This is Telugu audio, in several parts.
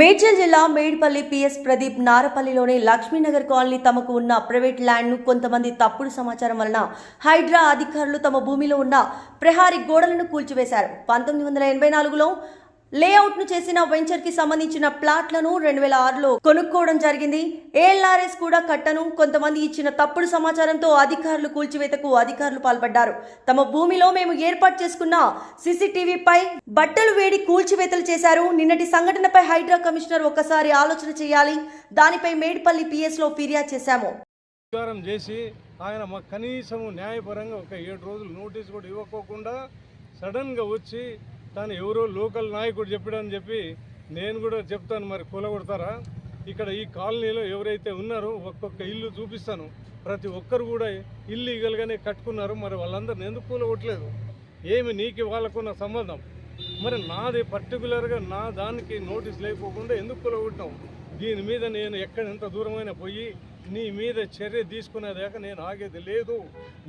మేడ్చల్ జిల్లా మేడ్పల్లి పిఎస్ ప్రదీప్ నారపల్లిలోని లక్ష్మీనగర్ కాలనీ తమకు ఉన్న ప్రైవేట్ ల్యాండ్ను కొంతమంది తప్పుడు సమాచారం వలన హైడ్రా అధికారులు తమ భూమిలో ఉన్న ప్రహారీ గోడలను కూల్చివేశారు. పంతొమ్మిది వందల ఎనభై నాలుగులో లేఅవుట్ను చేసిన వెంచర్కి సంబంధించిన ప్లాట్లను రెండు వేల ఆరులో కొనుక్కోవడం జరిగింది. ఏఎల్ఆర్ఎస్ కూడా కట్టను. కొంతమంది ఇచ్చిన తప్పుడు సమాచారంతో అధికారులు కూల్చివేతకు అధికారులు పాల్పడ్డారు. తమ భూమిలో మేము ఏర్పాటు చేసుకున్న సీసీటీవీపై బట్టలు వేడి కూల్చివేతలు చేశారు. నిన్నటి సంఘటనపై హైడ్రా కమిషనర్ ఒక్కసారి ఆలోచన చేయాలి. దానిపై మేడ్పల్లి పిఎస్లో ఫిర్యాదు చేశాము. చేసి ఆయన మాకు కనీసం న్యాయపరంగా ఒక ఏడు రోజులు నోటీస్ కూడా ఇవ్వకోకుండా సడన్గా వచ్చి తను ఎవరో లోకల్ నాయకుడు చెప్పాడని చెప్పి నేను కూడా చెప్తాను మరి కూలగొడతారా? ఇక్కడ ఈ కాలనీలో ఎవరైతే ఉన్నారో ఒక్కొక్క ఇల్లు చూపిస్తాను. ప్రతి ఒక్కరు కూడా ఇల్లీగల్గానే కట్టుకున్నారు. మరి వాళ్ళందరిని ఎందుకు కూలగొట్టలేదు? ఏమి నీకు వాళ్ళకున్న సంబంధం? మరి నాది పర్టికులర్గా నా దానికి నోటీస్ లేకపోకుండా ఎందుకు కూలగొట్టినావు? దీని మీద నేను ఎక్కడ ఎంత దూరమైనా పోయి నీ మీద చర్య తీసుకునేదాకా నేను ఆగేది లేదు.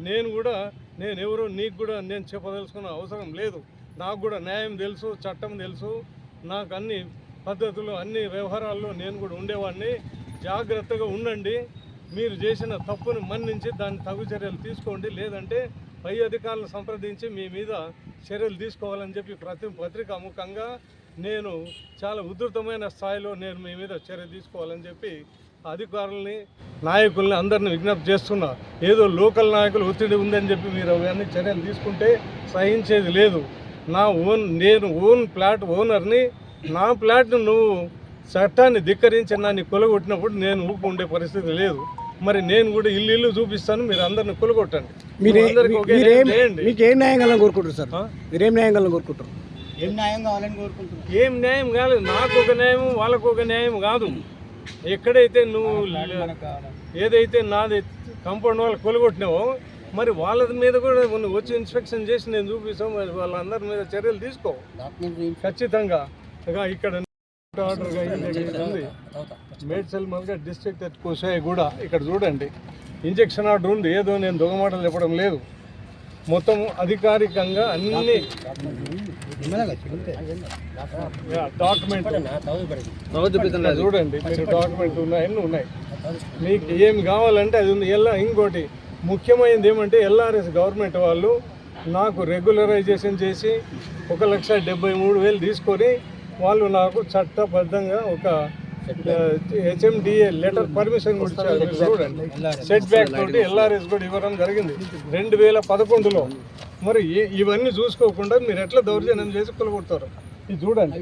నేను కూడా నేను ఎవరో నీకు కూడా నేను చెప్పదలుచుకున్న అవసరం లేదు. నాకు కూడా న్యాయం తెలుసు చట్టం తెలుసు. నాకు అన్ని పద్ధతులు అన్ని వ్యవహారాల్లో నేను కూడా ఉండేవాడిని. జాగ్రత్తగా ఉండండి. మీరు చేసిన తప్పును మన్నించి దాన్ని తగు చర్యలు తీసుకోండి. లేదంటే పై అధికారులను సంప్రదించి మీ మీద చర్యలు తీసుకోవాలని చెప్పి ప్రతి పత్రిక ముఖంగా నేను చాలా ఉధృతమైన స్థాయిలో నేను మీ మీద చర్య తీసుకోవాలని చెప్పి అధికారుల్ని నాయకుల్ని అందరిని విజ్ఞప్తి చేస్తున్నా. ఏదో లోకల్ నాయకులు ఒత్తిడి ఉందని చెప్పి మీరు అవన్నీ చర్యలు తీసుకుంటే సహించేది లేదు. నా ఓన్ నేను ఓన్ ప్లాట్ ఓనర్ని నా ప్లాట్ను నువ్వు చట్టాన్ని ధిక్కరించి నన్ను కొలగొట్టినప్పుడు నేను ఊపు ఉండే పరిస్థితి లేదు. మరి నేను కూడా ఇల్లు ఇల్లు చూపిస్తాను మీరు అందరిని కొలగొట్టండి. మీకు ఏం న్యాయం కావాలని కోరుకుంటారు సార్? మీరేం న్యాయం కావాలని కోరుకుంటారు ఏం న్యాయం కావాలని కోరుకుంటున్నాను ఏం న్యాయం కాలేదు నాకు ఒక న్యాయం వాళ్ళకు ఒక న్యాయం కాదు. ఎక్కడైతే నువ్వు ఏదైతే నాది కంపౌండ్ వాళ్ళు కొలగొట్టినావో మరి వాళ్ళ మీద కూడా నువ్వు వచ్చి ఇన్స్పెక్షన్ చేసి నేను చూపిస్తాం మరి వాళ్ళందరి మీద చర్యలు తీసుకో. ఖచ్చితంగా. ఇక ఇక్కడ ఆర్డర్గా ఉంది. మేడ్చల్ మల్గా డిస్ట్రిక్ట్ కోసాయి కూడా ఇక్కడ చూడండి. ఇంజక్షన్ ఆర్డర్ ఉంది. ఏదో నేను దొంగ మాటలు చెప్పడం లేదు. మొత్తం అధికారికంగా అన్ని డాక్యుమెంట్ చూడండి మీరు డాక్యుమెంట్ ఉన్నాయి అన్నీ ఉన్నాయి. మీకు ఏం కావాలంటే అది ఉంది. ఎల్లా ఇంకోటి ముఖ్యమైనది ఏమంటే ఎల్ఆర్ఎస్ గవర్నమెంట్ వాళ్ళు నాకు రెగ్యులరైజేషన్ చేసి ఒక లక్ష డెబ్బై మూడు వేలు తీసుకొని వాళ్ళు నాకు చట్టబద్ధంగా ఒక హెచ్ఎండిఏ లెటర్ పర్మిషన్ కూడా చూడండి. సెట్ బ్యాక్ తోటి ఎల్ఆర్ఎస్ కూడా ఇవ్వడం జరిగింది. రెండు వేల పదకొండులో. మరి ఇవన్నీ చూసుకోకుండా మీరు ఎట్లా దౌర్జన్యం చేసి కొలగొడతారు? ఇది చూడండి.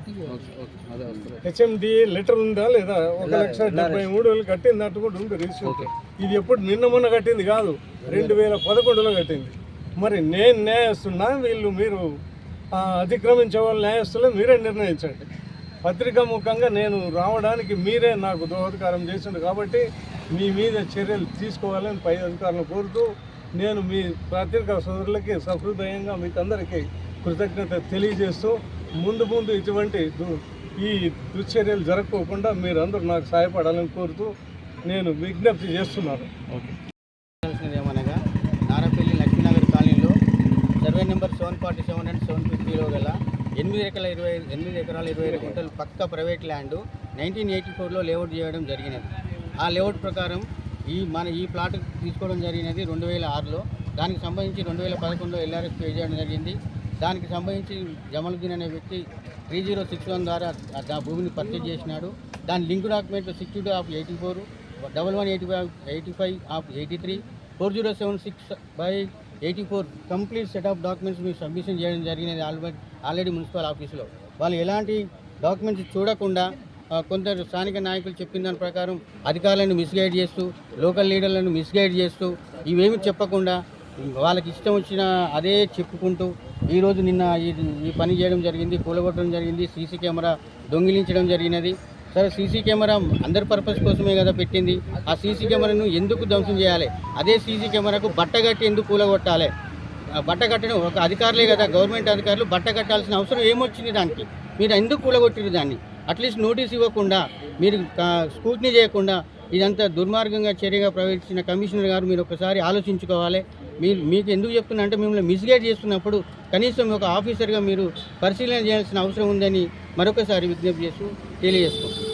హెచ్ఎండిఏ లెటర్ ఉందా లేదా? ఒక లక్ష డెబ్బై మూడు వేలు కట్టింది అట్టు కూడా ఉంది రిజిస్టర్ ఇది ఎప్పుడు నిన్న మొన్న కట్టింది కాదు రెండు వేల పదకొండులో కట్టింది. మరి నేను న్యాయస్తున్నా వీళ్ళు మీరు ఆ, అతిక్రమించే వాళ్ళు న్యాయస్తులే మీరే నిర్ణయించండి. పత్రికా ముఖంగా నేను రావడానికి మీరే నాకు దోహదకారం చేసిండు కాబట్టి మీ మీద చర్యలు తీసుకోవాలని పై అధికారులను కోరుతూ నేను మీ పత్రికా సోదరులకి సహృదయంగా మీకు అందరికీ కృతజ్ఞత తెలియజేస్తూ ముందు ముందు ఇటువంటి దు- ఈ దుశ్చర్యలు జరగకోకుండా మీరందరూ నాకు సహాయపడాలని కోరుతూ నేను విజ్ఞప్తి చేస్తున్నాను. చేయాల్సినది ఏమనగా నారపల్లి లక్ష్మీనగర్ కాలనీలో survey number seven forty seven and seven ఫిఫ్టీలో గల ఎనిమిది ఎకరాల ఇరవై ఎనిమిది ఎకరాల ఇరవై ఐదు గుంటలు పక్క ప్రైవేట్ ల్యాండ్ నైన్టీన్ ఎయిటీ ఫోర్లో లేఅవుట్ చేయడం జరిగినది. ఆ లేఅవుట్ ప్రకారం ఈ మన ఈ ప్లాట్ తీసుకోవడం జరిగినది రెండు వేల ఆరులో. దానికి సంబంధించి రెండు వేల పదకొండులో ఎల్ఆర్ఎస్ పే చేయడం జరిగింది. దానికి సంబంధించి జమలుద్దీన్ అనే వ్యక్తి త్రీ జీరో సిక్స్ వన్ ద్వారా ఆ భూమిని పర్చేజ్ చేసినాడు. దాని link document six two of eighty four double one eighty five eighty five of eighty three four zero seven six by eighty four. Complete set of documents మీరు సబ్మిషన్ చేయడం జరిగినది ఆల్రెడీ ఆల్రెడీ మున్సిపల్ ఆఫీస్లో. వాళ్ళు ఎలాంటి డాక్యుమెంట్స్ చూడకుండా కొందరు స్థానిక నాయకులు చెప్పిన దాని ప్రకారం అధికారులను మిస్గైడ్ చేస్తూ లోకల్ లీడర్లను మిస్గైడ్ చేస్తూ ఇవేమి చెప్పకుండా వాళ్ళకి ఇష్టం వచ్చిన అదే చెప్పుకుంటూ ఈరోజు నిన్న ఈ ఈ పని చేయడం జరిగింది కూలగొట్టడం జరిగింది సీసీ కెమెరా దొంగిలించడం జరిగినది. సరే సీసీ కెమెరా అందరి పర్పస్ కోసమే కదా పెట్టింది. ఆ సీసీ కెమెరాను ఎందుకు ధ్వంసం చేయాలి? అదే సీసీ కెమెరాకు బట్ట కట్టి ఎందుకు కూలగొట్టాలి? బట్ట కట్టడం ఒక అధికారులే కదా గవర్నమెంట్ అధికారులు బట్ట కట్టాల్సిన అవసరం ఏమొచ్చింది దానికి? మీరు ఎందుకు కూలగొట్టిరు దాన్ని? అట్లీస్ట్ నోటీస్ ఇవ్వకుండా మీరు స్కూట్నీ చేయకుండా ఇదంతా దుర్మార్గంగా చర్యగా ప్రవేశించిన కమిషనర్ గారు మీరు ఒకసారి ఆలోచించుకోవాలి. మీరు మీకు ఎందుకు చెప్తున్నా అంటే మిమ్మల్ని మిస్గైడ్ చేస్తున్నప్పుడు కనీసం ఒక ఆఫీసర్గా మీరు పరిశీలన చేయాల్సిన అవసరం ఉందని మరొకసారి విజ్ఞప్తి చేస్తూ తెలియజేసుకుంటాం